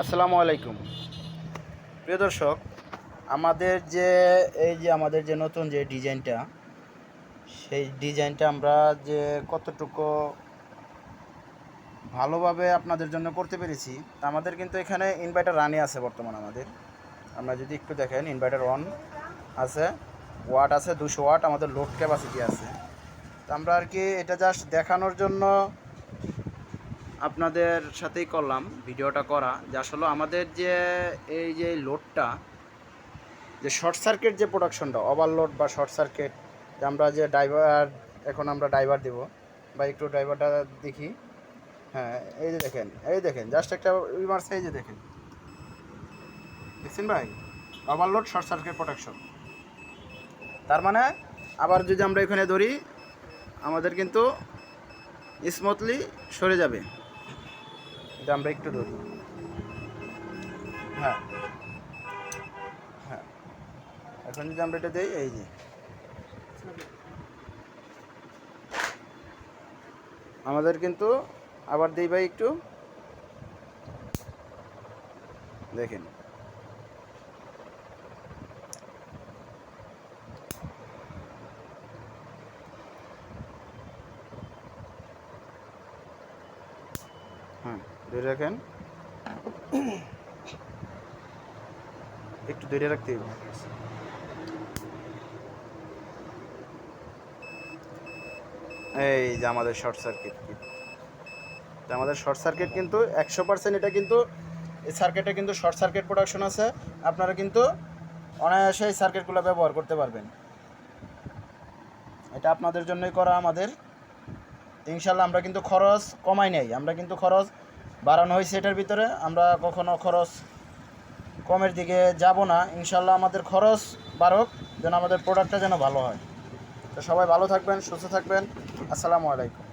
আসসালামু আলাইকুম। প্রিয় দর্শক, আমাদের যে, এই যে আমাদের যে নতুন যে ডিজাইনটা, সেই ডিজাইনটা আমরা যে কতটুকু ভালোভাবে আপনাদের জন্য করতে পেরেছি আমাদের কিন্তু এখানে ইনভার্টার রানি আছে বর্তমান আমাদের। আমরা যদি একটু দেখেন ইনভার্টার অন আছে ওয়াট আছে, দুশো ওয়াট আমাদের লোড ক্যাপাসিটি আছে। তা আমরা আর কি এটা জাস্ট দেখানোর জন্য আপনাদের সাথেই করলাম, ভিডিওটা করা। যে আসলে আমাদের যে এই যে লোডটা যে শর্ট সার্কিট যে প্রোডাকশনটা ওভারলোড বা শর্ট সার্কিট যে আমরা যে ড্রাইভার এখন আমরা ড্রাইভার দেব, বা একটু ড্রাইভারটা দেখি। হ্যাঁ এই যে দেখেন, এই দেখেন জাস্ট একটা উইমার্স এই যে দেখেন। দেখছেন ভাই? ওভারলোড শর্ট সার্কিট প্রোটেকশন তার মানে আবার যদি আমরা এখানে ধরি, আমাদের কিন্তু স্মুথলি সরে যাবে। এটা আমরা একটু ধরি। হ্যাঁ। হ্যাঁ। এখন যদি আমরা এটা দিই, এই যে। আমাদের কিন্তু আবার দিই ভাই একটু। দেখেন। হ্যাঁ। ধরে রাখেন। একটু ধরে রাখতে হবে। এই যে আমাদের শর্ট সার্কিট আমাদের শর্ট সার্কিট কিন্তু একশো পার্সেন্ট এটা কিন্তু, এই সার্কিটে কিন্তু শর্ট সার্কিট প্রোডাকশন আছে। আপনারা কিন্তু অনায়াসে এই সার্কিটগুলো ব্যবহার করতে পারবেন। এটা আপনাদের জন্যই করা আমাদের। ইনশাল্লাহ আমরা কিন্তু খরচ কমাই নাই। আমরা কিন্তু খরচ বাড়ানো হয়েছে এটার ভিতরে। আমরা কখনো খরচ কমের দিকে যাব না। ইনশাল্লাহ আমাদের খরচ বাড়ক, যেন আমাদের প্রোডাক্টটা যেন ভালো হয়। তো সবাই ভালো থাকবেন, সুস্থ থাকবেন। আসসালামু আলাইকুম।